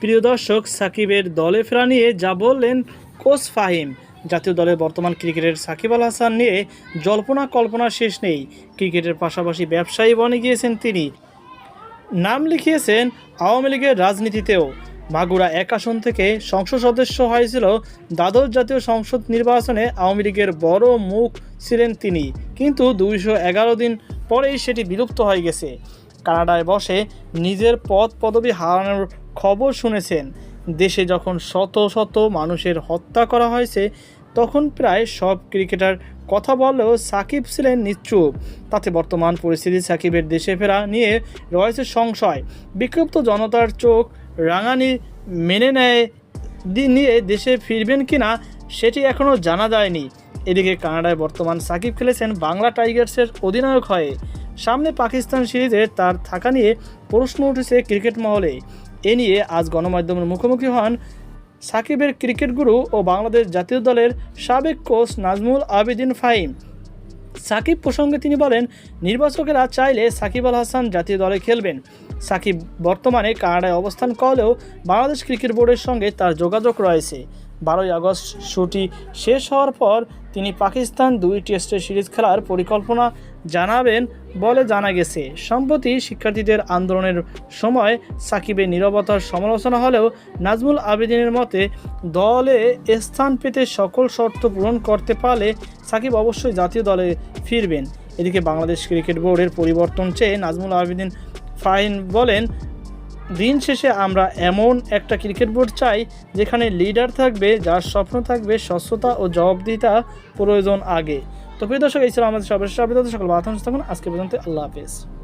প্রিয় দর্শক, সাকিবের দলে ফেরা নিয়ে যা বললেন কোচ ফাহিম। জাতীয় দলের বর্তমান ক্রিকেটের সাকিব আল হাসান নিয়ে জল্পনা কল্পনা শেষ নেই। ক্রিকেটের পাশাপাশি ব্যবসায়ী বনে গিয়েছেন তিনি। নাম লিখিয়েছেন আওয়ামী লীগের রাজনীতিতেও। মাগুরা এক আসন থেকে সংসদ সদস্য হয়েছিল দ্বাদশ জাতীয় সংসদ নির্বাচনে আওয়ামী লীগের বড় মুখ ছিলেন তিনি। কিন্তু দুইশো এগারো দিন পরেই সেটি বিলুপ্ত হয়ে গেছে। কানাডায় বসে নিজের পদ পদবি হারানোর খবর শুনেছেন, দেশে যখন শত শত মানুষের হত্যা করা হয়েছে, তখন প্রায় সব ক্রিকেটার কথা বললেও সাকিব ছিলেন নিশ্চুপ তাতে বর্তমান পরিস্থিতি সাকিবের দেশে ফেরা নিয়ে রয়েছে সংশয়। বিক্ষুব্ধ জনতার চোখ রাঙানি মেনে নেয় নিয়ে দেশে ফিরবেন কিনা সেটি এখনও জানা যায়নি। এদিকে কানাডায় বর্তমান সাকিব খেলেছেন বাংলা টাইগার্সের অধিনায়ক হয়ে। সামনে পাকিস্তান সিরিজে তার থাকা নিয়ে প্রশ্ন উঠেছে ক্রিকেট মহলে এ নিয়ে আজ গণমাধ্যমের মুখোমুখি হন সাকিবের ক্রিকেট গুরু ও বাংলাদেশ জাতীয় দলের সাবেক কোচ নাজমুল আবেদিন ফাহিম। সাকিব প্রসঙ্গে তিনি বলেন, নির্বাচকেরা চাইলে সাকিব আল হাসান জাতীয় দলে খেলবেন। সাকিব বর্তমানে কানাডায় অবস্থান করলেও বাংলাদেশ ক্রিকেট বোর্ডের সঙ্গে তার যোগাযোগ রয়েছে। বারোই আগস্ট শুটি শেষ হওয়ার পর তিনি পাকিস্তান দুই টেস্টের সিরিজ খেলার পরিকল্পনা জানাবেন বলে জানা গেছে। সম্প্রতি শিক্ষার্থীদের আন্দোলনের সময় সাকিবের নিরবতার সমালোচনা হলেও নাজমুল আবেদিনের মতে, দলে স্থান পেতে সকল শর্ত পূরণ করতে পারলে সাকিব অবশ্যই জাতীয় দলে ফিরবেন। এদিকে বাংলাদেশ ক্রিকেট বোর্ডের পরিবর্তন চেয়ে নাজমুল আবেদিন ফাহিন বলেন দিন শেষে আমরা এমন একটা ক্রিকেট বোর্ড চাই যেখানে লিডার থাকবে, যার স্বপ্ন থাকবে স্বচ্ছতা ও জবাবদিহিতা প্রয়োজন আগে। তো প্রিয় দর্শক, এই ছিল আমাদের সর্বশেষ আবেদন সকল বাধা থাকুন। আজকে পর্যন্ত আল্লাহ হাফেজ।